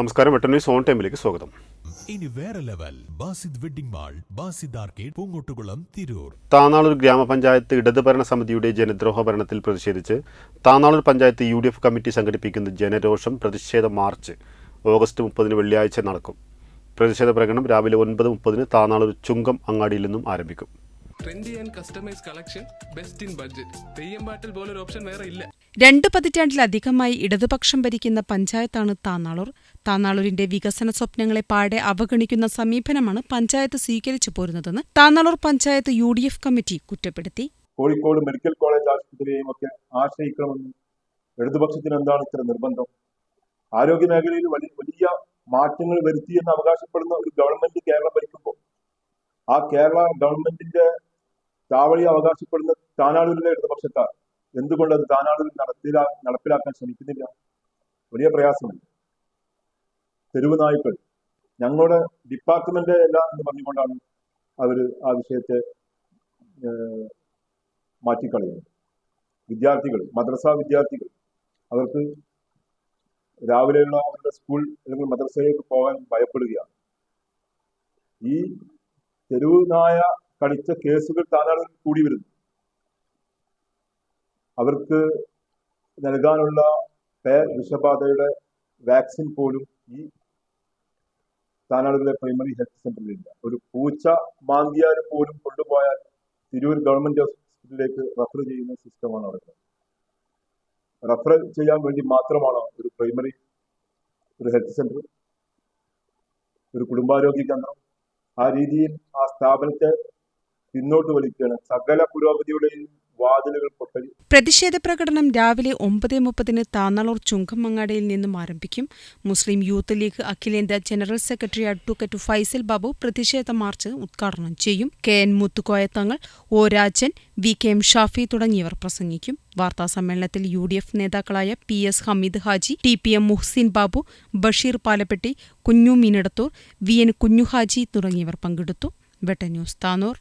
നമസ്കാരം Vettan news on ടൈമിലേക്ക് സ്വാഗതം. ഇനി വേറെ level Basid wedding mall Basid arcade Poongottukulam Tirur. Tanalur ഗ്രാമപഞ്ചായത്ത് ഇടത് ഭരണ സമിതിയുടെ ജനദ്രോഹ ഭരണത്തിൽ പ്രതിഷേധിച്ച് Tanalur panchayat U D F committee സംഘടിപ്പിക്കുന്ന ജനരോഷം പ്രതിഷേധ മാർച്ച് ഓഗസ്റ്റ് മുപ്പതിന് വെള്ളിയാഴ്ച നടക്കും. പ്രതിഷേധ പ്രകടനം രാവിലെ ഒൻപത് മുപ്പതിന് താനാളൂർ ചുങ്കം അങ്ങാടിയിൽ നിന്നും ആരംഭിക്കും. Trendy and customise collection best in budget Theyyam പാട്ടിൽ പോലൊരു ഓപ്ഷൻ വേറെ ഇല്ല. രണ്ട് പതിറ്റാണ്ടിലധികമായി ഇടതുപക്ഷം ഭരിക്കുന്ന പഞ്ചായത്താണ് താന്നാളൂർ. താന്നാളൂരിന്റെ വികസന സ്വപ്നങ്ങളെ പാടെ അവഗണിക്കുന്ന സമീപനമാണ് പഞ്ചായത്ത് സ്വീകരിച്ചു പോരുന്നതെന്ന് Tanalur panchayat U D F committee കുറ്റപ്പെടുത്തി. കോഴിക്കോട് മെഡിക്കൽ കോളേജ് ആശുപത്രിയെയും ഒക്കെ ആശ്രയിക്കണമെന്ന് ഇടതുപക്ഷത്തിന് എന്താണ് ഇത്ര നിർബന്ധം? ആരോഗ്യ മേഖലയിൽ വലിയ വലിയ മാറ്റങ്ങൾ വരുത്തിയെന്ന് അവകാശപ്പെടുന്ന ഒരു ഗവൺമെന്റ് കേരളം ഭരിക്കുമ്പോൾ ആ കേരള ഗവൺമെന്റിന്റെ താവളി അവകാശപ്പെടുന്ന താനാളൂരിലെ ഇടതുപക്ഷക്കാർ എന്തുകൊണ്ട് അത് താനാളൂരിൽ നടത്തിലാ നടപ്പിലാക്കാൻ ശ്രമിക്കുന്നില്ല? വലിയ പ്രയാസമുണ്ട്. തെരുവ് നായ്ക്കൾ. ഞങ്ങളുടെ ഡിപ്പാർട്ട്മെന്റ് അല്ല എന്ന് പറഞ്ഞുകൊണ്ടാണ് അവർ ആ വിഷയത്തെ മാറ്റിക്കളയുന്നത്. വിദ്യാർത്ഥികൾ മദ്രസ വിദ്യാർത്ഥികൾ. അവർക്ക് രാവിലെയുള്ള അവരുടെ സ്കൂൾ അല്ലെങ്കിൽ മദ്രസയിലേക്ക് പോകാൻ ഭയപ്പെടുകയാണ്. ഈ തെരുവ് നായ കടിച്ച കേസുകൾ ധാരാളം കൂടി വരുന്നു. അവർക്ക് നൽകാനുള്ള പേർ വിഷബാധയുടെ വാക്സിൻ പോലും ഈ താനാളുകളെ പ്രൈമറി ഹെൽത്ത് സെന്ററിലില്ല. ഒരു പൂച്ച മാന്തിയാൽ പോലും കൊണ്ടുപോയാൽ തിരൂർ ഗവൺമെന്റ് ഹോസ്പിറ്റലിലേക്ക് റഫർ ചെയ്യുന്ന സിസ്റ്റമാണ് അവിടെ. റഫർ ചെയ്യാൻ വേണ്ടി മാത്രമാണ് ഒരു പ്രൈമറി ഒരു ഹെൽത്ത് സെന്റർ ഒരു കുടുംബാരോഗ്യ കേന്ദ്രം? ആ രീതിയിൽ ആ സ്ഥാപനത്തെ പിന്നോട്ട് വലിക്കുകയാണ്. സകല പുരോഗതിയുടെയും വാതിലുകൾ പൊട്ടൽ. പ്രതിഷേധ പ്രകടനം രാവിലെ ഒമ്പത് മുപ്പതിന് താന്നളൂർ ചുങ്കമങ്ങാടിയിൽ നിന്നും ആരംഭിക്കും. മുസ്ലിം യൂത്ത് ലീഗ് അഖിലേന്ത്യാ general secretary advocate Faisal Babu പ്രതിഷേധ മാർച്ച് ഉദ്ഘാടനം ചെയ്യും. K N Muthukoya Thangal O Rajan V K M Shafi തുടങ്ങിയവർ പ്രസംഗിക്കും. വാർത്താ സമ്മേളനത്തിൽ യു ഡി എഫ് നേതാക്കളായ P S Hameed Haji T P M Muhsin Babu Basheer Palappetty Kunju Meenadathur V N Kunjuhaji തുടങ്ങിയവർ പങ്കെടുത്തു. വെട്ട താനൂർ.